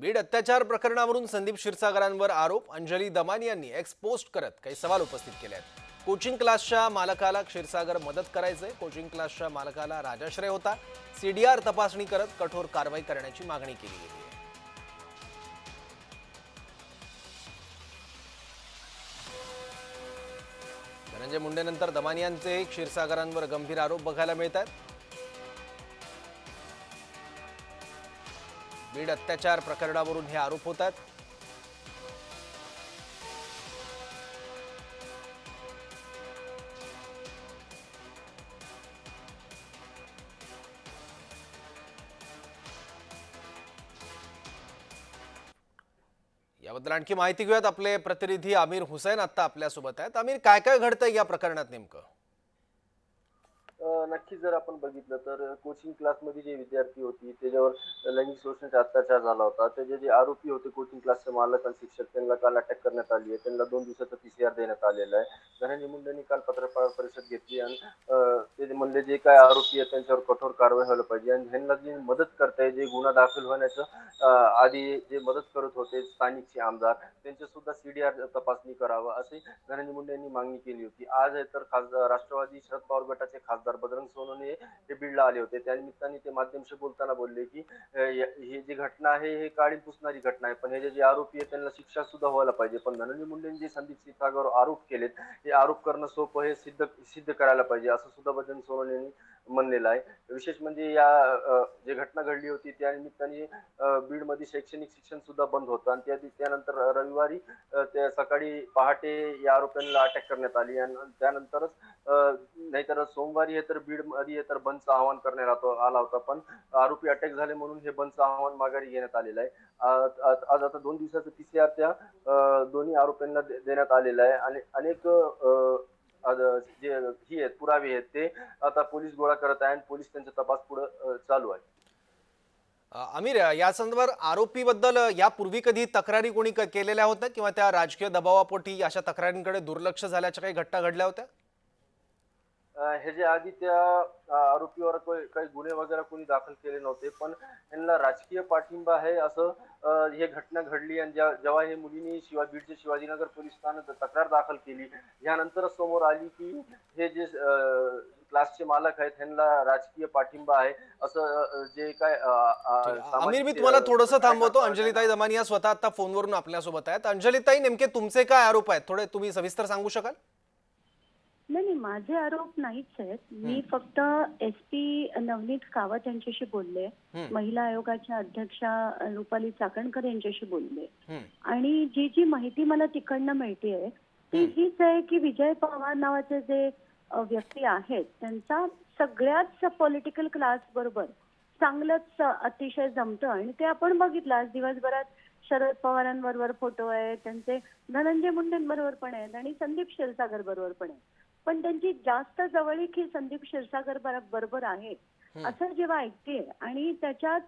बीड अत्याचार प्रकरणावरून संदीप क्षीरसागरांवर आरोप. अंजली दमानी यांनी एक्स पोस्ट करत काही सवाल उपस्थित केले आहेत कोचिंग क्लासच्या मालकाला क्षीरसागर मदत करायचे कोचिंग क्लासच्या मालकाला राजाश्रय होता. सीडीआर तपासणी करत कठोर कारवाई करण्याची मागणी केली गेली धनंजय मुंडेनंतर दमानियांचे क्षीरसागरांवर गंभीर आरोप बघायला मिळत आहेत बीड अत्याचार प्रकरणावरून हे आरोप होत आहेत. याबद्दल आणखी माहिती घेऊयात. आपले प्रतिनिधी आमिर हुसैन आता आपल्यासोबत आहेत. आमिर काय काय घडतंय या प्रकरणात नेमकं? नक्कीच जर आपण बघितलं तर कोचिंग क्लासमध्ये जे विद्यार्थी होती त्याच्यावर लैंगिक शोषणाचा अत्याचार झाला होता त्याचे जे आरोपी होते कोचिंग क्लासचे मालक आणि शिक्षक त्यांना काल अटक करण्यात आली आहे. त्यांना दोन दिवसाचा पीसीआर देण्यात आलेला आहे. धनंजय मुंडेंनी काल पत्रकार परिषद घेतली आणि ते जे म्हणले जे काय आरोपी आहेत त्यांच्यावर कठोर कारवाई व्हायला पाहिजे आणि ह्यांना जी मदत करताय जे गुन्हा दाखल होण्याचं आधी जे मदत करत होते स्थानिकचे आमदार त्यांचे सुद्धा सीडीआर तपासणी करावं असे धनंजय मुंडे यांनी मागणी केली होती. आज आहे तर खासदार राष्ट्रवादी शरद पवार गटाचे खासदार बजरंग सोनवणे हे बीडला आले होते. त्या निमित्ताने ते माध्यमशी बोलताना बोलले की हे ही जी घटना आहे हे काळी पुसणारी घटना आहे. पण हे जे- आरोपी आहेत त्यांना शिक्षा सुद्धा व्हायला पाहिजे. पण धनंजय मुंडेंनी जे संदीप सीतागावर आरोप केलेत हे आरोप करणं सोपं हे सिद्ध सिद्ध करायला पाहिजे असं सुद्धा बजरंग सोनवणे यांनी म्हणलेलं आहे. विशेष म्हणजे या जे घटना घडली होती त्या निमित्ताने बीडमध्ये शैक्षणिक शिक्षण सुद्धा बंद होतं. आणि त्या त्यानंतर रविवारी त्या सकाळी पहाटे या आरोपींना अटक करण्यात आली. आणि त्यानंतरच नाहीतर सोमवारी हे तर बीडमध्ये तर बंदचं आवाहन करण्यात आला होता पण आरोपी अटक झाले म्हणून हे बंदचं आव्हान माघारी घेण्यात आलेलं आहे. आज आता दोन दिवसाचं पीसीआर त्या दोन्ही आरोपींना देण्यात आलेलं आहे. आणि अनेक जे ही आहेत पुरावे आहेत ते आता पोलीस गोळा करत आहे आणि पोलीस त्यांचा तपास पुढे चालू आहे. आमिर या संदर्भात आरोपीबद्दल यापूर्वी कधी तक्रारी कोणी केलेल्या होत्या? किंवा त्या राजकीय दबावापोटी अशा तक्रारींकडे दुर्लक्ष झाल्याच्या काही घटना घडल्या होत्या? हे जे आधी त्या आरोपीवर काही गुन्हे वगैरे कोणी दाखल केले नव्हते पण यांना राजकीय पाठिंबा आहे असं हे घटना घडली आणि ज्या- जेव्हा हे मुलींनी शिवा बीडच्या शिवाजीनगर पोलीस ठाण्यात तक्रार दाखल केली यानंतरच समोर आली की हे जे क्लासचे मालक आहेत त्यांना राजकीय पाठिंबा आहे असं जे काय आमिर सामाजिक- मी तुम्हाला थोडंसं थांबवतो. अंजलिताई दमानी या स्वतः आता फोनवरून आपल्यासोबत आहेत. अंजलिताई नेमके तुमचे काय आरोप आहेत? थोडे तुम्ही सविस्तर सांगू शकाल? नाही नाही माझे आरोप नाहीच आहेत. मी फक्त एस पी नवनीत कावत यांच्याशी बोलले. महिला आयोगाच्या अध्यक्षा रुपाली चाकणकर यांच्याशी बोलले. आणि जी जी माहिती मला तिकडनं मिळतेय ती हीच आहे की विजय पवार नावाचे जे व्यक्ती आहेत त्यांचा सगळ्याच पॉलिटिकल क्लास बरोबर चांगलंच अतिशय जमतं. आणि ते आपण बघितलं आज दिवसभरात शरद पवारांबरोबर फोटो आहेत त्यांचे धनंजय मुंडेंबरोबर पण आहेत आणि संदीप क्षीरसागर बरोबर पण आहेत. पण त्यांची जास्त जवळीक ही संदीप क्षीरसागर बर- बरोबर आहे. असं जेव्हा ऐकते आणि त्याच्यात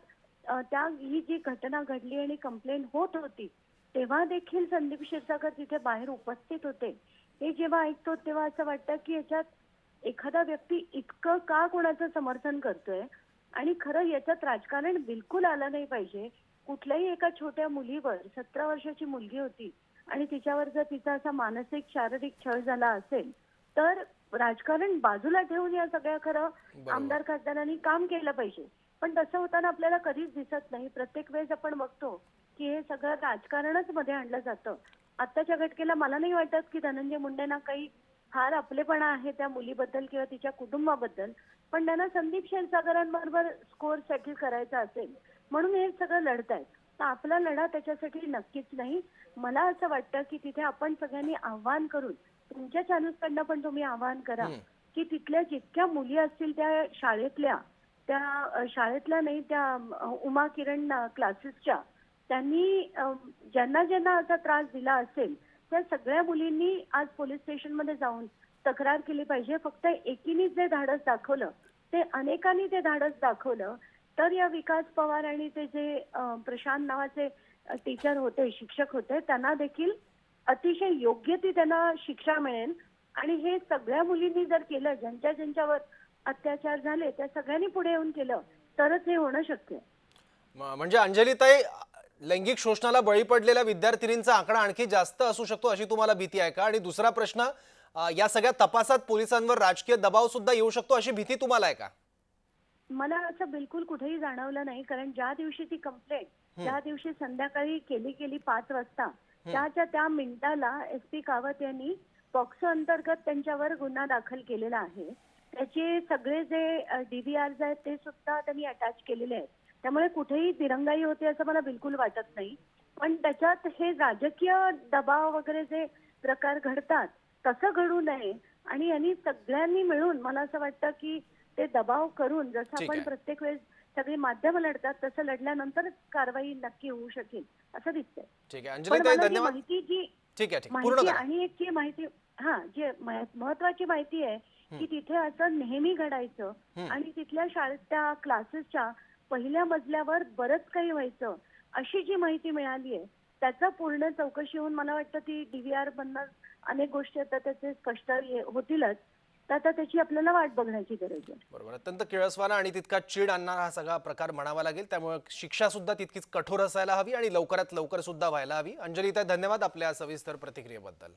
त्या ही जी घटना घडली आणि कंप्लेंट होत होती तेव्हा देखील संदीप क्षीरसागर तिथे बाहेर उपस्थित होते. हे जेव्हा ऐकतो तेव्हा असं वाटतं की याच्यात एखादा व्यक्ती इतकं का कोणाचं समर्थन करतोय? आणि खरं याच्यात राजकारण बिलकुल आलं नाही पाहिजे. कुठल्याही एका छोट्या मुलीवर सतरा वर्षाची मुलगी होती आणि तिच्यावर जर तिचा असा मानसिक शारीरिक छळ झाला असेल तर राजकारण बाजूला ठेवून या सगळ्या खरं आमदार खासदारांनी काम केलं पाहिजे. पण तसं होताना आपल्याला कधीच दिसत नाही. प्रत्येक वेळेस आपण बघतो की हे सगळं राजकारणच मध्ये आणलं जातं. आत्ताच्या घटकेला मला नाही वाटत की धनंजय मुंडेंना काही फार आपलेपणा आहे त्या मुलीबद्दल किंवा तिच्या कुटुंबाबद्दल. पण त्यांना संदीप क्षीरसागरांबरोबर स्कोअर सेटल करायचा असेल म्हणून हे सगळं लढतायत तर आपला लढा त्याच्यासाठी नक्कीच नाही. मला असं वाटतं की तिथे आपण सगळ्यांनी आव्हान करून तुमच्या चॅनल्सकडनं पण तुम्ही आवाहन करा की तिथल्या जितक्या मुली असतील त्या शाळेतल्या त्या शाळेतल्या नाही त्या उमा किरण क्लासेसच्या त्यांनी ज्यांना ज्यांना असा त्रास दिला असेल त्या सगळ्या मुलींनी आज पोलीस स्टेशनमध्ये जाऊन तक्रार केली पाहिजे. फक्त एकीने जे धाडस दाखवलं ते अनेकांनी ते धाडस दाखवलं तर या विकास पवार आणि ते जे प्रशांत नावाचे टीचर होते शिक्षक होते त्यांना देखील अतिशय योग्य ती त्यांना शिक्षा मिळेल. आणि हे सगळ्या मुलींनी जर केलं ज्यांच्या ज्यांच्यावर अत्याचार झाले त्या सगळ्यांनी पुढे येऊन केलं तरच हे होणं शक्य म्हणजे अंजलिताई लैंगिक शोषणाला बळी पडलेल्या विद्यार्थिनींचा आकडा आणखी जास्त असू शकतो अशी तुम्हाला भीती आहे का? आणि दुसरा प्रश्न या सगळ्या तपासात पोलिसांवर राजकीय दबाव सुद्धा येऊ शकतो अशी भीती तुम्हाला आहे का? मला असं बिलकुल कुठेही जाणवलं नाही कारण ज्या दिवशी ती कंप्लेंट त्या दिवशी संध्याकाळी केली गेली पाच वाजता त्याच्या त्या मिनिटाला एस पी कावत यांनी पॉक्सो अंतर्गत त्यांच्यावर गुन्हा दाखल केलेला आहे. त्याचे सगळे जे डीव्हीआर आहेत ते सुद्धा त्यांनी अटॅच केलेले आहेत. त्यामुळे कुठेही दिरंगाई होते असं मला बिलकुल वाटत नाही. पण त्याच्यात हे राजकीय दबाव वगैरे जे प्रकार घडतात तसं घडू नये. आणि यांनी सगळ्यांनी मिळून मला असं वाटतं की ते दबाव करून जसं आपण. प्रत्येक वेळेस सगळी माध्यमं लढतात तसं लढल्यानंतर कारवाई नक्की होऊ शकेल असं दिसतंय. ठीक आहे. अंजली धन्यवाद. माहिती जी ठीक आहे ठीक. आहे. पूर्ण माहिती आणि एक जी माहिती हा जे महत्वाची माहिती आहे की तिथे असं नेहमी घडायचं आणि तिथल्या शाळेत त्या क्लासेसच्या पहिल्या मजल्यावर बरंच काही व्हायचं अशी जी माहिती मिळाली आहे त्याचा पूर्ण चौकशी होऊन मला वाटतं ती डीव्हीआर मधनं अनेक गोष्टी आता त्याचे स्पष्ट होतीलच. तर आता त्याची आपल्याला वाट बघण्याची गरज आहे. बरोबर. अत्यंत किळसवाना आणि तितका चीड आणणारा हा सगळा प्रकार म्हणावा लागेल. त्यामुळे शिक्षा सुद्धा तितकीच कठोर असायला हवी आणि लवकरात लवकर सुद्धा व्हायला हवी. अंजली धन्यवाद आपल्या सविस्तर प्रतिक्रियेबद्दल.